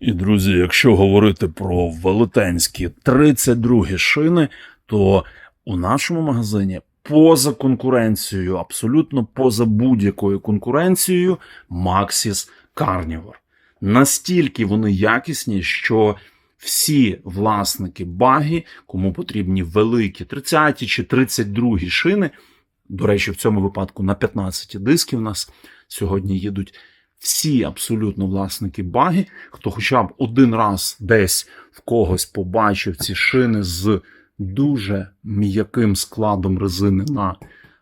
І, друзі, якщо говорити про велетенські 32 шини, то у нашому магазині поза конкуренцією, абсолютно поза будь-якою конкуренцією, Maxis Carnivore. Настільки вони якісні, що всі власники баги, кому потрібні великі 30 чи 32 шини, до речі, в цьому випадку на 15 диски в нас сьогодні їдуть всі абсолютно власники баги, хто хоча б один раз десь в когось побачив ці шини з дуже м'яким складом резини на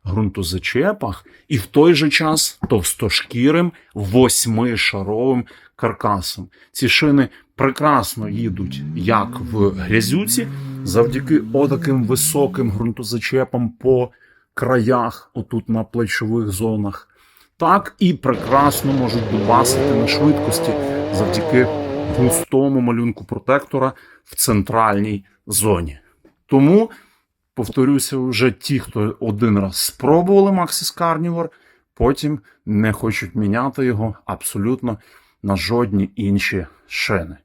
ґрунтозачепах, і в той же час товстошкірим восьмишаровим каркасом. Ці шини прекрасно їдуть як в грязюці, завдяки отаким високим ґрунтозачепам по краях, отут на плечових зонах так і прекрасно можуть дубасити на швидкості завдяки густому малюнку протектора в центральній зоні. Тому, повторюся, вже ті, хто один раз спробували Maxis Carnivore, потім не хочуть міняти його абсолютно на жодні інші шини.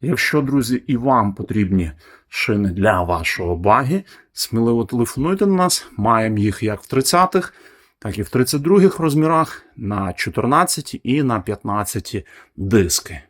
Якщо, друзі, і вам потрібні шини для вашого багі, сміливо телефонуйте на нас. Маємо їх як в 30-х, так і в 32 розмірах на 14 і на 15 диски.